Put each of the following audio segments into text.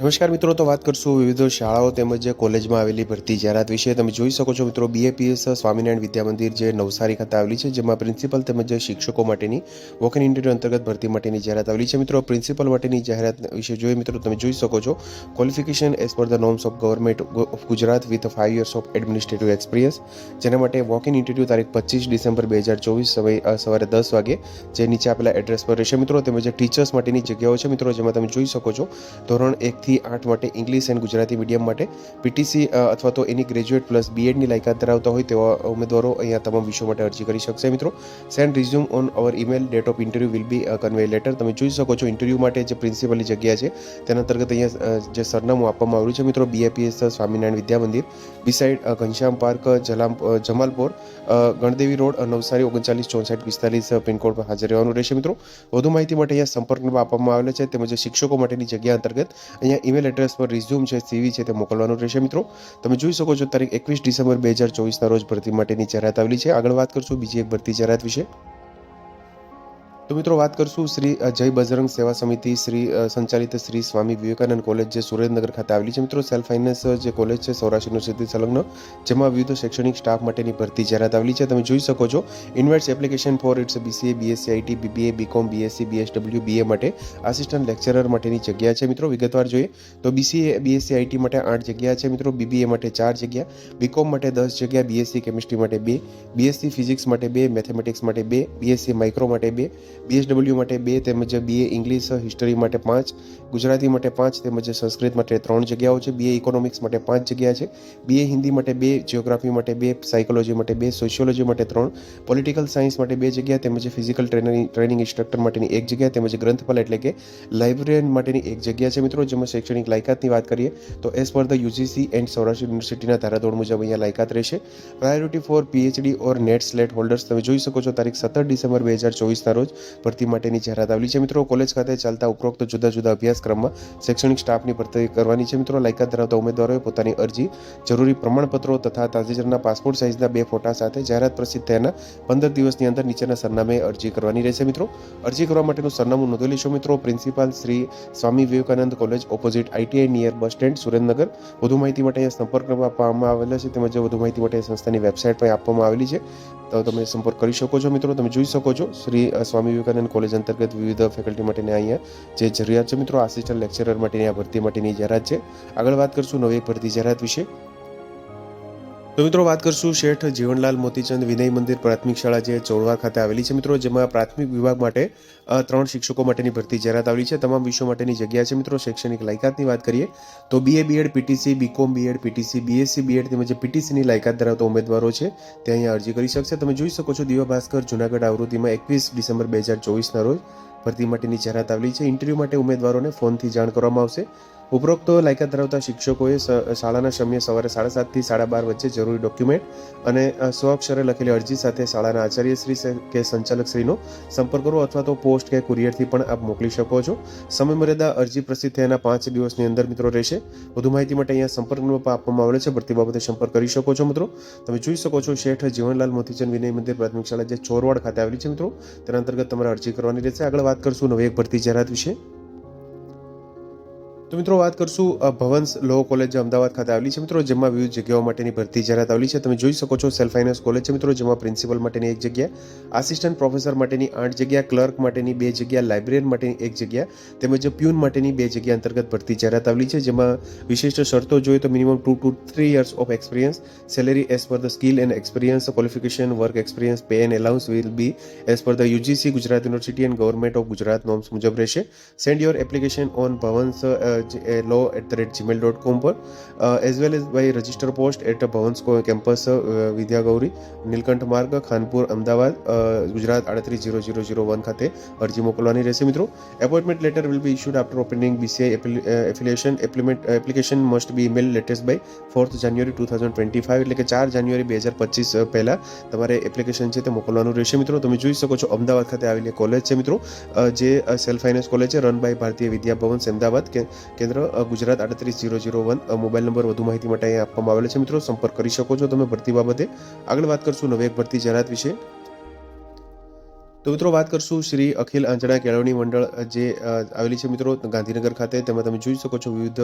નમસ્કાર મિત્રો, તો વાત કરશું વિવિધ શાળાઓ તેમજ કોલેજમાં આવેલી ભરતી જાહેરાત વિશે. તમે જોઈ શકો છો મિત્રો બીએપીએસ સ્વામિનારાયણ વિદ્યા મંદિર જે નવસારી ખાતે આવેલી છે, જેમાં પ્રિન્સિપલ તેમજ શિક્ષકો માટેની વોકન ઇન્ટરવ્યુ અંતર્ગત ભરતી માટેની જાહેરાત આવેલી છે. મિત્રો, પ્રિન્સિપલ માટેની જાહેરાત વિશે જોઈ મિત્રો, તમે જોઈ શકો છો qualification as per the norms of government of Gujarat with five years of administrative experience જેના માટે વોક ઇન ઇન્ટરવ્યુ તારીખ પચીસ ડિસેમ્બર બે હજાર ચોવીસ સમય સવારે દસ વાગે જે નીચે આપેલા એડ્રેસ પર રહેશે. મિત્રો, તેમજ ટીચર્સ માટેની જગ્યાઓ છે મિત્રો, જેમાં તમે જોઈ શકો છો, ધોરણ એકથી આઠ માટે ઇંગ્લિશ એન્ડ ગુજરાતી મીડિયમ માટે પીટીસી અથવા તો એની ગ્રેજ્યુએટ પ્લસ બીએડની લાયકાત ધરાવતા હોય તેવા ઉમેદવારો અહીંયા તમામ વિષયો માટે અરજી કરી શકશે. મિત્રો send resume on our email date of interview will be convey letter તમે જોઈ શકો છો ઇન્ટરવ્યુ માટે જે પ્રિન્સિપલની જગ્યા છે, તેના અંતર્ગત અહીંયા જે સરનામું આપવામાં આવ્યું છે. મિત્રો BAPS Swaminarayan Vidya Mandir beside Ghanshyam park Jalaram Jamalpor Gandevi road Navsari, ઓગણચાલીસ, ચોસઠ, પિસ્તાલીસ પિનકોડ પર હાજર રહેવાનું રહેશે. મિત્રો, વધુ માહિતી માટે અહીંયા સંપર્ક આપવામાં આવેલો છે, તેમજ શિક્ષકો માટેની જગ્યા અંતર્ગત અહીંયા ઈમેલ એડ્રેસ પર રિઝ્યુમ છે સીવી છે તે મોકલવાનું રહેશે મિત્રો. તમે જોઈ શકો છો, તારીખ એકવીસ ડિસેમ્બર બે હજાર ચોવીસના રોજ ભરતી માટેની જાહેરાત આવેલી છે. આગળ વાત કરશું બીજી એક ભરતી જાહેરાત વિશે. તો મિત્રો વાત કરશું શ્રી જય બજરંગ સેવા સમિતિ શ્રી સંચાલિત શ્રી સ્વામી વિવેકાનંદ કોલેજ જે સુરેન્દ્રનગર ખાતે આવેલી છે. મિત્રો, સેલ્ફ ફાઇનાન્સ જે કોલેજ છે સૌરાષ્ટ્ર યુનિવર્સિટી સંલગ્ન, જેમાં વિવિધ શૈક્ષણિક સ્ટાફ માટેની ભરતી જાહેરાત આવેલી છે. તમે જોઈ શકો છો invites application for its BCA BSc IT BBA BCom BSc BSW BA માટે આસિસ્ટન્ટ લેક્ચરર માટેની જગ્યા છે. મિત્રો, વિગતવાર જોઈએ તો બીસીએ બીએસસી આઈટી માટે આઠ જગ્યા છે. મિત્રો બીબીએ માટે ચાર જગ્યા બીકોમ માટે દસ જગ્યા બીએસસી કેમિસ્ટ્રી માટે બે બીએસસી ફિઝિક્સ માટે બે, મેથેમેટિક્સ માટે બે બીએસસી માઇક્રો માટે બે બીએસડબલ્યુ માટે બે તેમજ બીએ ઇંગ્લિશ હિસ્ટરી માટે પાંચ, ગુજરાતી માટે પાંચ તેમજ સંસ્કૃત માટે ત્રણ જગ્યાઓ છે. બીએ ઇકોનોમિક્સ માટે પાંચ જગ્યા છે. બીએ હિન્દી માટે બે જિયોગ્રાફી માટે બે સાયકોલોજી માટે બે સોશિયોલોજી માટે ત્રણ પોલિટિકલ સાયન્સ માટે બે જગ્યા તેમજ ફિઝિકલ ટ્રેનિંગ ટ્રેનિંગ ઇન્સ્ટ્રક્ટર માટેની એક જગ્યા તેમજ ગ્રંથપાલ એટલે કે લાઇબ્રેરિયન માટેની એક જગ્યા છે. મિત્રો, જેમાં શૈક્ષણિક લાયકાતની વાત કરીએ, તો as per the UGC and Saurashtra યુનિવર્સિટીના ધારાધોરણ મુજબ અહીંયા લાયકાત રહેશે. Priority for PhD or NET SLET holders તમે જોઈ શકો છો, તારીખ સત્તર ડિસેમ્બર બે હજાર ચોવીસના રોજ. ભરતી માટેની જાહેરાત આવેલી છે. મિત્રો, કોલેજ ખાતે ચાલતા ઉપરોક્ત જુદા જુદા અભ્યાસક્રમમાં શૈક્ષણિક સ્ટાફની ભરતી કરવાની છે. મિત્રો, લાયકાત ધરાવતા ઉમેદવારોએ પોતાની અરજી, જરૂરી પ્રમાણપત્રો તથા તાજેતરના પાસપોર્ટ સાઇઝના બે ફોટા સાથે જાહેરાત પ્રસિદ્ધ થયાના પંદર દિવસની અંદર નીચેના સરનામે અરજી કરવાની રહેશે. મિત્રો, અરજી કરવા માટેનું સરનામું નોંધી લેશો મિત્રો, principal Shri Swami Vivekananda college opposite ITI near bus stand, Surendranagar. વધુ માહિતી માટે સંપર્ક આપવામાં આવેલો છે તેમજ વધુ માહિતી માટે સંસ્થાની વેબસાઇટ પણ આપવામાં આવેલી છે. તો તમે સંપર્ક કરી શકો છો. મિત્રો, તમે જોઈ શકો છો. શ્રી સ્વામી વિવેકાનંદ કોલેજ અંતર્ગત વિવિધ ફેકલ્ટી માટેની અહીંયા જે જરૂરિયાત છે મિત્રો આસિસ્ટન્ટ લેક્ચરર માટેની આ ભરતી માટેની જાહેરાત છે. આગળ વાત કરશું નવી ભરતી જાહેરાત વિશે. તો મિત્રો વાત કરશું શેઠ જીવનલાલ મોતીચંદ વિનય મંદિર પ્રાથમિક શાળા જે ચોળવા ખાતે આવેલી છે. મિત્રો, જેમાં પ્રાથમિક વિભાગ માટે ત્રણ શિક્ષકો માટેની ભરતી જાહેરાત આવેલી છે. તમામ વિષયો માટેની જગ્યા છે મિત્રો. શૈક્ષણિક લાયકાતની વાત કરીએ, તો BA BEd PTC BCom BEd PTC BSc BEd તેમજ પીટીસીની લાયકાત ધરાવતા ઉમેદવારો છે. તે અહીંયા અરજી કરી શકશે. તમે જોઈ શકો છો, દિવ્ય ભાસ્કર જુનાગઢ આવૃત્તિમાં એકવીસ ડિસેમ્બર બે હજાર ચોવીસના રોજ ભરતી માટેની જાહેરાત આવેલી છે. ઇન્ટરવ્યૂ માટે ઉમેદવારોને ફોનથી જાણ કરવામાં આવશે. ઉપરોક્ત લાયકાત ધરાવતા શિક્ષકોએ શાળાના સમય સવારે સાડા સાતથી સાડા બાર વચ્ચે જરૂરી ડોક્યુમેન્ટ અને અ, સ્વઅક્ષરે લખેલી અરજી સાથે શાળાના આચાર્યશ્રી શ્રી કે સંચાલકશ્રીનો સંપર્ક કરો અથવા તો પોસ્ટ કે કુરિયરથી પણ આપ મોકલી શકો છો. સમય મર્યાદા અરજી પ્રસિદ્ધ થયાના પાંચ દિવસની અંદર મિત્રો રહેશે. વધુ માહિતી માટે અહીંયા સંપર્ક નંબર આપવામાં આવેલો છે. ભરતી બાબતે સંપર્ક કરી શકો છો મિત્રો. તમે જોઈ શકો છો શેઠ જીવનલાલ મોતીચંદ વિનય મંદિર પ્રાથમિક શાળા જે ચોરવાડ ખાતે આવેલી છે મિત્રો. તેના અંતર્ગત તમારે અરજી કરવાની રહેશે. આગળ વાત કરશું નવી એક ભરતી જાહેરાત વિશે. તો મિત્રો વાત કરશું uh, Bhavans law college Ahmedabad ખાતે આવેલી છે મિત્રો જેમાં વિવિધ જગ્યાઓ માટેની ભરતી જાહેરાત આવેલી છે. તમે જોઈ શકો છો સેલ્ફ ફાઇનાન્સ કોલેજ છે મિત્રો જેમાં પ્રિન્સિપલ માટેની એક જગ્યા આસિસ્ટન્ટ પ્રોફેસર માટેની આઠ જગ્યા ક્લર્ક માટેની બે જગ્યા લાઇબ્રેરિયન માટેની એક જગ્યા તેમજ પ્યુન માટેની બે જગ્યા અંતર્ગત ભરતી જાહેરાત આવેલી છે જેમાં વિશિષ્ટ શરતો જોઈએ તો minimum two two three years of experience salary as per the skill and experience qualification work experience pay and allowance will be as per the UGC Gujarat university and government of Gujarat norms મુજબ રહેશે. Send your application on Bhavans law at the rate Gmail dot com પર. As well as by register post at Bhavans campus Vidyagauri Nilkanth Marg Khanpur Ahmedabad Gujarat આડત્રીસ zero zero zero one ખાતે અરજી મોકલવાની રહેશે મિત્રો. Appointment letter will be issued after opening BCI affiliation એપ્લિમેન્ટ application must be email latest by fourth January two thousand twenty five એટલે કે ચાર જાન્યુઆરી બે હજાર પચીસ પહેલાં તમારે એપ્લિકેશન છે તે મોકલવાનું રહેશે મિત્રો. તમે જોઈ શકો છો અમદાવાદ ખાતે આવેલી કોલેજ છે મિત્રો જે સેલ્ફ ફાઇનાન્સ કોલેજ છે રન બાય ભારતીય વિદ્યા ભવન, અમદાવાદ, કે કેન્દ્ર ગુજરાત આડત્રીસ zero zero one mobile number વધુ માહિતી માટે અહીંયા આપવામાં આવેલો છે. મિત્રો, સંપર્ક કરી શકો છો તમે ભરતી બાબતે. આગળ વાત કરશું નવી એક ભરતી જાહેરાત વિશે. તો મિત્રો વાત કરશું શ્રી અખિલ આંજણા કેળવણી મંડળ જે આવેલી છે મિત્રો ગાંધીનગર ખાતે. તેમાં તમે જોઈ શકો છો વિવિધ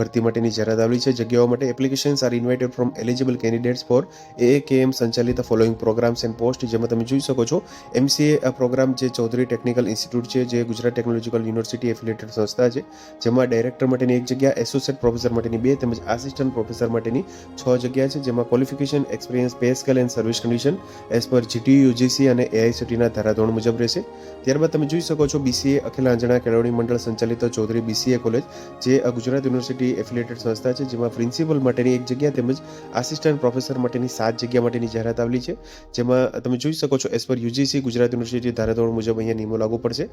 ભરતી માટેની જાહેરાત આવેલી છે. જગ્યાઓ માટે applications are invited from eligible candidates for A K M સંચાલિત ફોલોઈંગ પ્રોગ્રામ્સ એન્ડ પોસ્ટ જેમાં તમે જોઈ શકો છો એમસીએ પ્રોગ્રામ જે ચૌધરી ટેકનિકલ ઇન્સ્ટિટ્યૂટ છે, જે ગુજરાત ટેકનોલોજીકલ યુનિવર્સિટી એફિલેટેડ સંસ્થા છે, જેમાં ડાયરેક્ટર માટેની એક જગ્યા એસોસિએટ પ્રોફેસર માટેની બે, તેમજ આસિસ્ટન્ટ પ્રોફેસર માટેની છ જગ્યા છે, જેમાં qualification experience pay scale and service condition as per GTU UGC અને એઆઈસીટીના ધારાધોરણ મુજબ રહેશે. ત્યારબાદ તમે જોઈ શકો છો બીસીએ અખિલ આંજણા કેળવણી મંડળ સંચાલિત ચૌધરી બીસીએ કોલેજ, જે ગુજરાત યુનિવર્સિટી એફિલેટેડ સંસ્થા છે, જેમાં પ્રિન્સિપલ માટેની એક જગ્યા તેમજ આસિસ્ટન્ટ પ્રોફેસર માટેની સાત જગ્યા માટેની જાહેરાત આવેલી છે. જેમાં તમે જોઈ શકો છો as per UGC Gujarat university ધારાધોરણ મુજબ અહીંયા નિયમો લાગુ પડશે.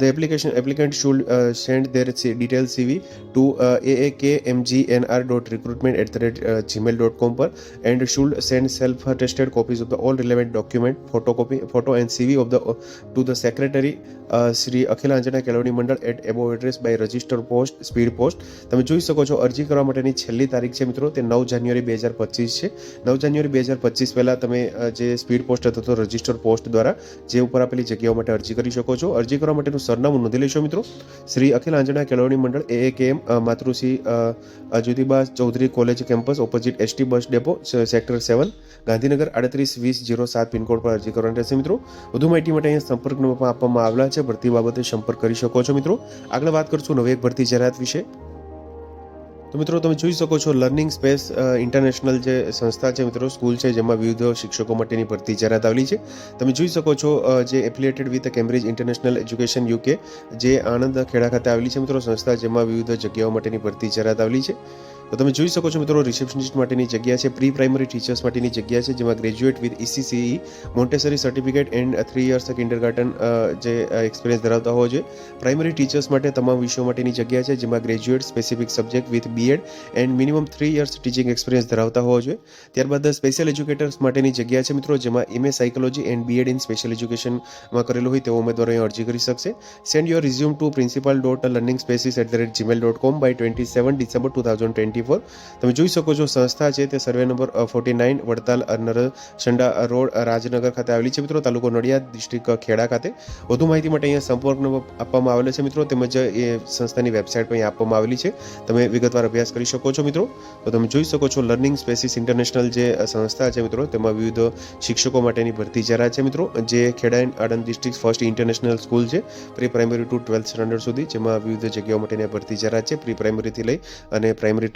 The application, applicant should send their detail CV to A A, K, M, G, N, R dot recruitment at the rate Gmail dot com પર, and should send self tested copies of the all relevant document photo copy photo and CV of the to the secretary Shri Akhil Anjana Kelavani Mandal at above address by register post speed post તમે જોઈ શકો છો, અરજી કરવા માટેની છેલ્લી તારીખ છે મિત્રો, તે નવ જાન્યુઆરી બે હજાર પચીસ છે. નવ જાન્યુઆરી બે હજાર પચીસ પહેલાં તમે જે સ્પીડ પોસ્ટ અથવા તો રજિસ્ટર પોસ્ટ દ્વારા જે ઉપર આપેલી જગ્યાઓ માટે અરજી કરી શકો છો. અરજી કરવા માટેનું સરનામું નોંધી લેશો મિત્રો. શ્રી અખિલ આંજણા કેળવણી મંડળ એ A K M Matrushri Ajudiba Chaudhari college campus opposite ST bus depot sector seven Gandhinagar આડત્રીસ વીસ જીરો સાત પિનકોડ પર અરજી કરવાની રહેશે મિત્રો. વધુ માહિતી માટે અહીંયા સંપર્ક નંબર આપવામાં આવેલા છે. ભરતી બાબતે સંપર્ક કરી શકો છો મિત્રો. આગળ વાત કરશું નવી એક ભરતી જાહેરાત વિશે. તો મિત્રો, તમે જોઈ શકો છો લર્નિંગ સ્પેસ ઇન્ટરનેશનલ જે સંસ્થા છે મિત્રો, સ્કૂલ છે, જેમાં વિવિધ શિક્ષકો માટેની ભરતી જાહેરાત આવેલી છે. તમે જોઈ શકો છો જે affiliated with Cambridge International Education UK, જે આણંદ ખેડા ખાતે આવેલી છે મિત્રો સંસ્થા, જેમાં વિવિધ જગ્યાઓ માટેની ભરતી જાહેરાત આવેલી છે. તો તમે જોઈ શકો છો મિત્રો રિસેપ્શનિસ્ટ માટેની જગ્યા છે પ્રી પ્રાઇમરી ટીચર્સ માટેની જગ્યા છે, જેમાં graduate with ECCE Montessori certificate and three years kindergarten જે એક્સપિરિયન્સ ધરાવતા હોવો જોઈએ. પ્રાઇમરી ટીચર્સ માટે તમામ વિષયો માટેની જગ્યા છે, જેમાં graduate specific subject with BEd and minimum three years teaching experience ધરાવતા હોવો જોઈએ. ત્યારબાદ સ્પેશિયલ એજ્યુકેટર્સ માટેની જગ્યા છે મિત્રો, જેમાં MA psychology and BEd in special એજ્યુકેશનમાં કરેલું હોય તેવો ઉમેદવારો અહીં અરજી કરી શકશે. Send your resume to principal dot learning spaces at the rate Gmail dot com by twenty seven December two thousand twenty four. તમે જોઈ શકો છો સંસ્થા છે તે survey number forty nine Vadtal Narsanda road Rajnagar ખાતે આવેલી છે. મિત્રો, તાલુકો નડિયાદ ડિસ્ટ્રિક્ટ ખેડા ખાતે. વધુ માહિતી માટે અહીંયા સંપર્ક નંબર આપવામાં આવેલો છે. મિત્રો, તેમજ એ સંસ્થાની વેબસાઇટ પણ આપવામાં આવેલી છે. તમે વિગતવાર અભ્યાસ કરી શકો છો, મિત્રો. તો તમે જોઈ શકો છો લર્નિંગ સ્પેસિસ ઇન્ટરનેશનલ જે સંસ્થા છે, મિત્રો, તેમાં વિવિધ શિક્ષકો માટેની ભરતી જાહેરાત છે, મિત્રો. જે Kheda and Anand district first international school છે, pre primary to twelfth standard સુધી, જેમાં વિવિધ જગ્યાઓ માટેની ભરતી જાહેરાત છે, પ્રી પ્રાઇમરીથી લઈ અને પ્રાઇમરી